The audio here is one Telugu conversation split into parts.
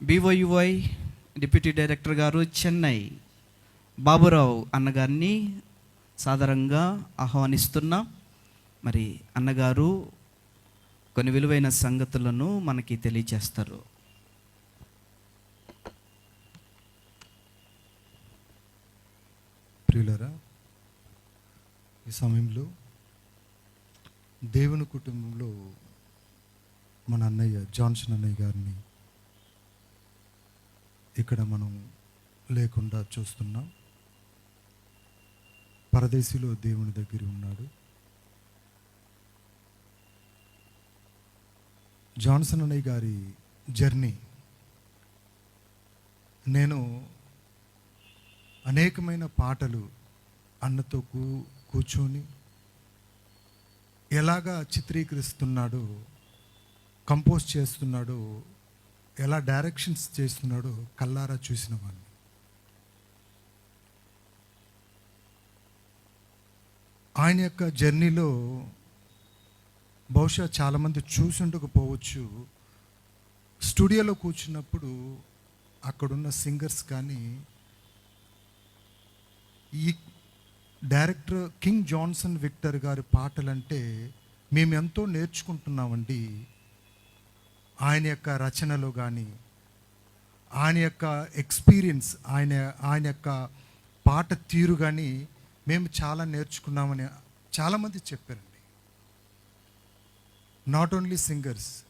బీవైయుఐ డిప్యూటీ డైరెక్టర్ గారు చెన్నై బాబురావు అన్నగారిని సాధారణంగా ఆహ్వానిస్తున్నాం మరి అన్నగారు కొన్ని విలువైన సంగతులను మనకి తెలియజేస్తారు ప్రియులరా ఈ సమయంలో దేవుని కుటుంబంలో మన అన్నయ్య జాన్సన్ అన్నయ్య గారిని ఇక్కడ మనం లేకుండా చూస్తున్నాం. పరదేశిలో దేవుని దగ్గర ఉన్నాడు. జాన్సన్ అన్నయ్య గారి జర్నీ. నేను అనేకమైన పాటలు అన్నతో కూ కూర్చొని ఎలాగా చిత్రీకరిస్తున్నాడో కంపోజ్ చేస్తున్నాడో ఎలా డైరెక్షన్స్ చేస్తున్నాడో కల్లారా చూసిన వాడిని ఆయన యొక్క జర్నీలో బహుశా చాలామంది చూసుండకపోవచ్చు. స్టూడియోలో కూర్చున్నప్పుడు అక్కడున్న సింగర్స్ కానీ ఈ డైరెక్టర్ కింగ్ జాన్సన్ విక్టర్ గారి పాటలంటే మేము ఎంతో నేర్చుకుంటున్నామండి. ఆయన యొక్క రచనలు కానీ ఆయన యొక్క ఎక్స్పీరియన్స్ ఆయన ఆయన యొక్క పాట తీరు కానీ మేము చాలా నేర్చుకున్నామని చాలామంది చెప్పారండి. Not only singers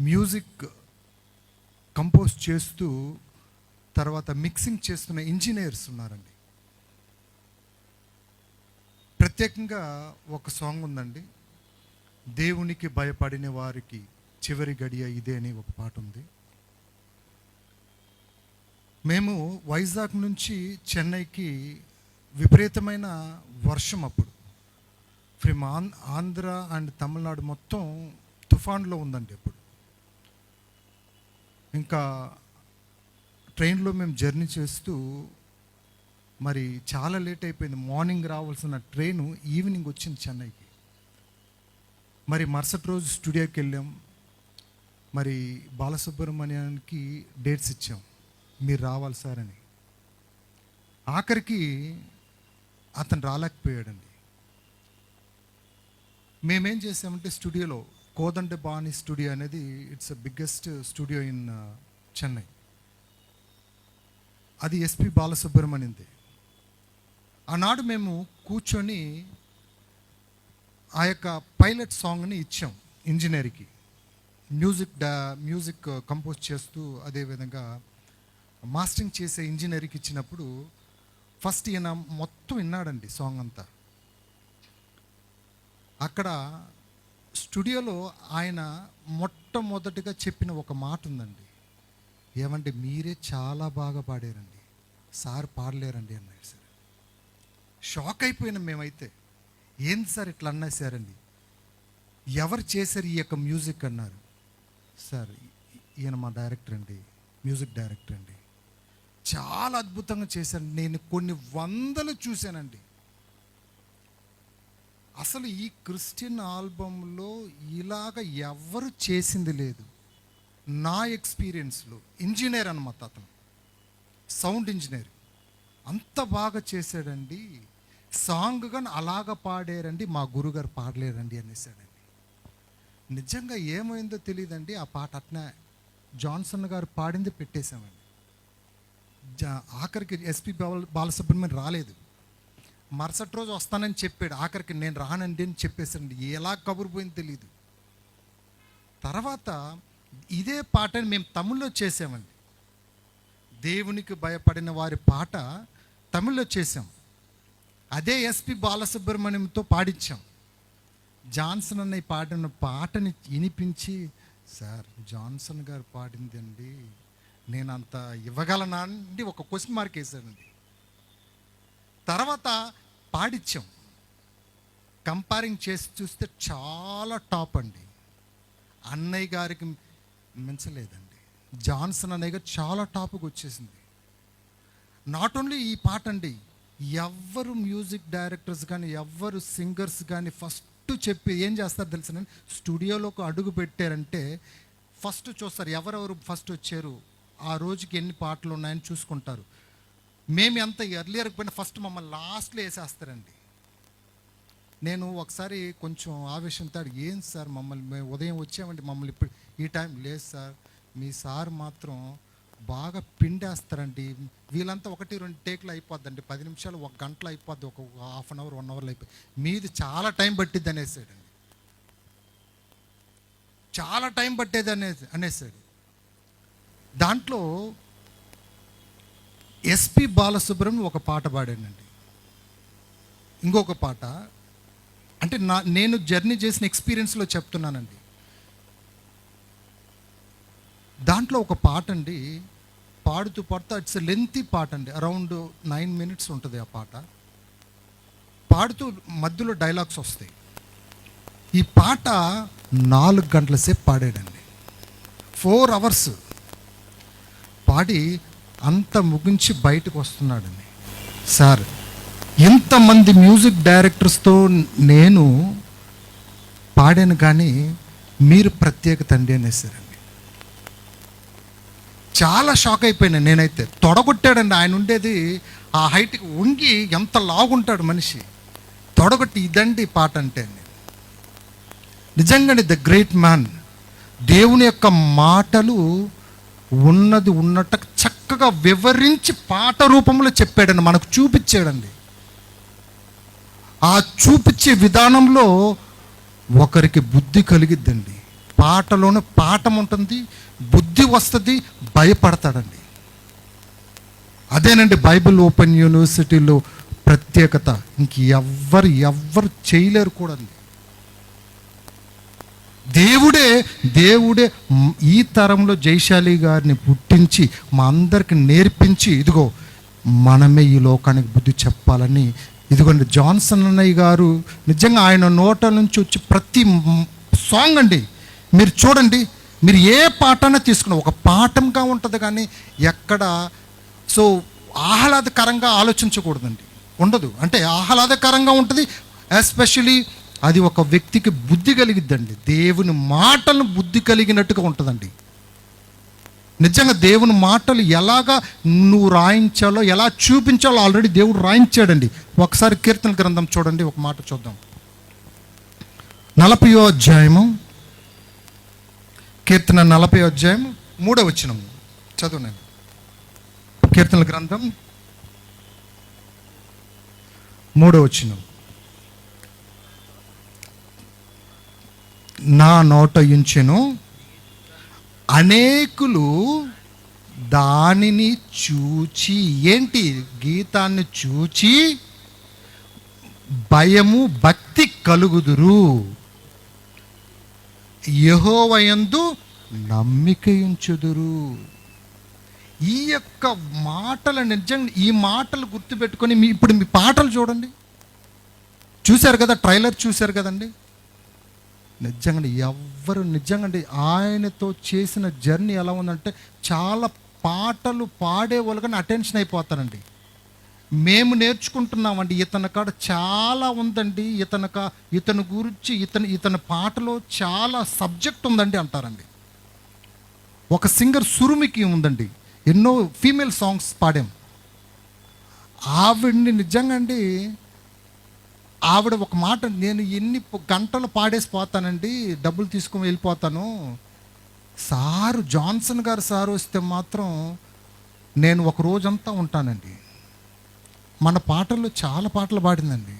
music compose చేస్తూ తర్వాత మిక్సింగ్ చేస్తున్న ఇంజనీర్స్ ఉన్నారండి. ప్రత్యేకంగా ఒక సాంగ్ ఉందండి. దేవునికి భయపడిన వారికి చివరి గడియ ఇదే అని ఒక పాట ఉంది. మేము వైజాగ్ నుంచి చెన్నైకి విపరీతమైన వర్షం అప్పుడు. From on Andhra and Tamil Nadu మొత్తం తుఫాన్లో ఉందండి అప్పుడు. ఇంకా ట్రైన్లో మేము జర్నీ చేస్తూ మరి చాలా లేట్ అయిపోయింది. మార్నింగ్ రావాల్సిన ట్రైను ఈవినింగ్ వచ్చింది చెన్నైకి. మరి మరుసటి రోజు స్టూడియోకి వెళ్ళాం. మరి బాలసుబ్రహ్మణ్యానికి డేట్స్ ఇచ్చాం. మీరు రావాలి సార్ అని. ఆఖరికి అతను రాలేకపోయాడండి. మేమేం చేసామంటే స్టూడియోలో కోదండ బాణి స్టూడియో అనేది it's biggest studio in Chennai. అది ఎస్పి బాలసుబ్రహ్మణ్యంది. ఆనాడు మేము కూర్చొని ఆ యొక్క పైలట్ సాంగ్ని ఇచ్చాం ఇంజనీర్కి. మ్యూజిక్ డా మ్యూజిక్ uh, కంపోజ్ చేస్తూ అదేవిధంగా మాస్టరింగ్ చేసే ఇంజనీర్కి ఇచ్చినప్పుడు ఫస్ట్ ఈయన మొత్తం విన్నాడండి సాంగ్ అంతా. అక్కడ స్టూడియోలో ఆయన మొట్టమొదటిగా చెప్పిన ఒక మాట ఉందండి. ఏమంటే మీరే చాలా బాగా పాడారండి. సార్ పాడలేరండి అన్నాడు సార్. షాక్ అయిపోయినాం మేమైతే. ఏంది సార్ ఇట్లా అన్నా సారండి ఎవరు చేశారు ఈ యొక్క మ్యూజిక్ అన్నారు. సార్ ఈయన మా డైరెక్టర్ అండి మ్యూజిక్ డైరెక్టర్ అండి. చాలా అద్భుతంగా చేశాను నేను కొన్ని వందలు చూశానండి. అసలు ఈ క్రిస్టియన్ ఆల్బంలో ఇలాగ ఎవరు చేసింది లేదు. నా ఎక్స్పీరియన్స్లో ఇంజనీర్ అనమాట అతను. Sound engineer. అంత బాగా చేశాడండి. సాంగ్ కానీ అలాగ పాడారండి మా గురుగారు పాడలేరండి అనేసాడండి. నిజంగా ఏమైందో తెలియదండి ఆ పాట అట్నే జాన్సన్ గారు పాడింది పెట్టేశామండి. జా ఆఖరికి ఎస్పి బాల బాలసుబ్రహ్మణ్యం రాలేదు. మరుసటి రోజు వస్తానని చెప్పాడు. ఆఖరికి నేను రానండి అని చెప్పేసానండి ఎలా కబురు పోయింది తెలియదు తర్వాత ఇదే పాటని మేము తమిళ్ళో చేసామండి దేవునికి భయపడిన వారి పాట తమిళ్ళో చేసాం అదే ఎస్పి బాలసుబ్రహ్మణ్యంతో పాడించాం. జాన్సన్ అన్నయ్య పాడిన పాటని వినిపించి సార్ జాన్సన్ గారు పాడింది అండి నేను అంత ఇవ్వగలనా? అండి ఒక క్వశ్చన్ మార్క్ వేశానండి తర్వాత పాడిచ్చాం. కంపేరింగ్ చేసి చూస్తే చాలా టాప్ అండి. అన్నయ్య గారికి మించలేదండి. జాన్సన్ అన్నయ్య గారు చాలా టాప్కి వచ్చేసింది. నాట్ ఓన్లీ ఈ పాట అండి ఎవ్వరు మ్యూజిక్ డైరెక్టర్స్ కానీ ఎవ్వరు సింగర్స్ కానీ ఫస్ట్ చెప్పి ఏం చేస్తారు తెలుసునండి స్టూడియోలోకి అడుగు పెట్టారంటే ఫస్ట్ చూస్తారు ఎవరెవరు ఫస్ట్ వచ్చారు ఆ రోజుకి ఎన్ని పాటలు ఉన్నాయని చూసుకుంటారు. మేము ఎంత ఎర్లియర్ పోయినా ఫస్ట్ మమ్మల్ని లాస్ట్లో వేసేస్తారండి. నేను ఒకసారి కొంచెం ఆవేశంతో అడిగి, ఏం సార్ మమ్మల్ని మేము ఉదయం వచ్చామండి మమ్మల్ని ఇప్పుడు ఈ టైం లేదు సార్. మీ సార్ మాత్రం బాగా పిండేస్తారండి. వీళ్ళంతా ఒకటి రెండు టేక్లు అయిపోద్దండి. పది నిమిషాలు ఒక గంటలో అయిపోద్ది. ఒక హాఫ్ అన్ అవర్ వన్ అవర్లో అయిపోయి. మీది చాలా టైం పట్టిద్ది అనేసాడండి చాలా టైం పట్టేది అనే అనేసాడు. దాంట్లో ఎస్పి బాలసుబ్రహ్మణ్యం ఒక పాట పాడానండి ఇంకొక పాట. అంటే నా నేను జర్నీ చేసిన ఎక్స్పీరియన్స్లో చెప్తున్నానండి. దాంట్లో ఒక పాట అండి. పాడుతూ పాడుతూ ఇట్స్ లెంతీ పాట అండి. అరౌండ్ నైన్ మినిట్స్ ఉంటుంది ఆ పాట. పాడుతూ మధ్యలో డైలాగ్స్ వస్తాయి. ఈ పాట నాలుగు గంటల సేపు పాడాడండి. ఫోర్ అవర్స్ పాడి అంత ముగించి బయటకు వస్తున్నాడండి. సార్ ఇంతమంది మ్యూజిక్ డైరెక్టర్స్తో నేను పాడాను కానీ మీరు ప్రత్యేకత అండి అనేసారండి. చాలా షాక్ అయిపోయినా నేనైతే. తొడగొట్టాడండి ఆయన ఉండేది ఆ హైట్కి వంగి ఎంత లాగుంటాడు మనిషి. తొడగొట్టి ఇదండి పాట అంటే నిజంగానే ద గ్రేట్ మ్యాన్ దేవుని యొక్క మాటలు ఉన్నది ఉన్నట్టు చక్కగా వివరించి పాట రూపంలో చెప్పాడండి మనకు చూపించాడండి. ఆ చూపించే విధానంలో ఒకరికి బుద్ధి కలిగిద్దండి. పాటలోనే పాఠం ఉంటుంది బుద్ధి వస్తుంది? భయపడతాడండి. అదేనండి బైబిల్ ఓపెన్ యూనివర్సిటీలో ప్రత్యేకత. ఇంక ఎవ్వరు ఎవ్వరు చేయలేరు కూడా దేవుడే దేవుడే ఈ తరంలో జైశాలి గారిని పుట్టించి మా అందరికి నేర్పించి ఇదిగో మనమే ఈ లోకానికి బుద్ధి చెప్పాలని ఇదిగోండి జాన్సన్ అన్నయ్య గారు నిజంగా ఆయన నోట నుంచి వచ్చి ప్రతి సాంగ్ అండి. మీరు చూడండి మీరు ఏ పాటనే తీసుకున్న ఒక పాఠంగా ఉంటుంది కానీ ఎక్కడ సో ఆహ్లాదకరంగా ఆలోచించకూడదండి. ఉండదు. అంటే ఆహ్లాదకరంగా ఉంటుంది ఎస్పెషలీ అది ఒక వ్యక్తికి బుద్ధి కలిగిద్దండి. దేవుని మాటలను బుద్ధి కలిగినట్టుగా ఉంటుందండి. నిజంగా దేవుని మాటలు ఎలాగా నువ్వు రాయించాలో ఎలా చూపించాలో ఆల్రెడీ దేవుడు రాయించాడండి. ఒకసారి కీర్తన గ్రంథం చూడండి ఒక మాట చూద్దాం. నలభయో అధ్యాయము కీర్తన నలభై అధ్యాయం మూడో వచ్చిన చదువు నేను కీర్తనల గ్రంథం మూడో వచ్చిన నా నోట ఇంచెను అనేకులు దానిని చూచి ఏంటి గీతాన్ని చూచి భయము భక్తి కలుగుదురు. యహోవయందు నమ్మికయుంచుదురు. ఈ యొక్క మాటలు నిజంగా ఈ మాటలు గుర్తుపెట్టుకొని మీ ఇప్పుడు మీ పాటలు చూడండి. చూశారు కదా ట్రైలర్ చూశారు కదండి? నిజంగా ఎవ్వరు నిజంగా ఆయనతో చేసిన జర్నీ ఎలా ఉందంటే చాలా పాటలు పాడే వాళ్ళు కానీ అటెన్షన్ అయిపోతారండి. మేము నేర్చుకుంటున్నామండి. ఇతని కాడ చాలా ఉందండి. ఇతని కా ఇతని గురించి ఇతని ఇతని పాటలో చాలా సబ్జెక్ట్ ఉందండి అంటారండి. ఒక సింగర్ సురుమికి ఉందండి. ఎన్నో ఫీమేల్ సాంగ్స్ పాడాం. ఆవిడ్ని నిజంగా అండి ఆవిడ ఒక మాట నేను ఎన్ని గంటలు పాడేసి పోతానండి డబ్బులు తీసుకుని వెళ్ళిపోతాను. సారు జాన్సన్ గారు సార్ వస్తే మాత్రం నేను ఒక రోజంతా ఉంటానండి. మన పాటల్లో చాలా పాటలు పాడిందండి.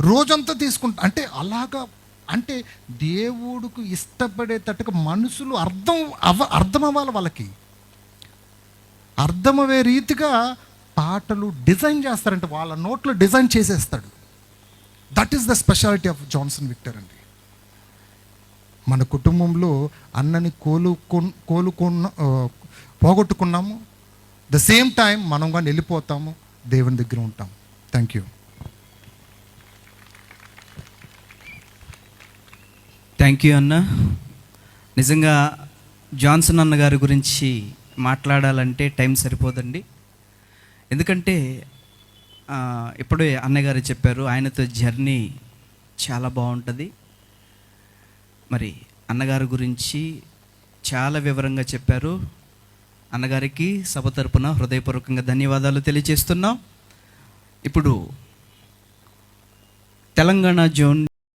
రోజంతా తీసుకుంటా అంటే అలాగా అంటే దేవుడికి ఇష్టపడేటట్టుగా మనుషులు అర్థం అవ అర్థం అవ్వాలి వాళ్ళకి. అర్థమయ్యే రీతిగా పాటలు డిజైన్ చేస్తారంటే. వాళ్ళ నోట్లో డిజైన్ చేసేస్తాడు. That is the speciality of Johnson Victor అండి. మన కుటుంబంలో అన్నని కోలుకొ కోలుకున్న పోగొట్టుకున్నాము. ద సేమ్ టైం మనం కానీ వెళ్ళిపోతాము. దేవుని దగ్గర ఉంటాం. థ్యాంక్ యూ థ్యాంక్ యూ అన్న. నిజంగా జాన్సన్ అన్న గారి గురించి మాట్లాడాలంటే టైం సరిపోదండి. ఎందుకంటే ఇప్పుడే అన్నగారు చెప్పారు ఆయనతో జర్నీ చాలా బాగుంటుంది. మరి అన్నగారి గురించి చాలా వివరంగా చెప్పారు. అన్నగారికి సభ తరపున హృదయపూర్వకంగా ధన్యవాదాలు తెలియజేస్తున్నాం. ఇప్పుడు తెలంగాణ జోన్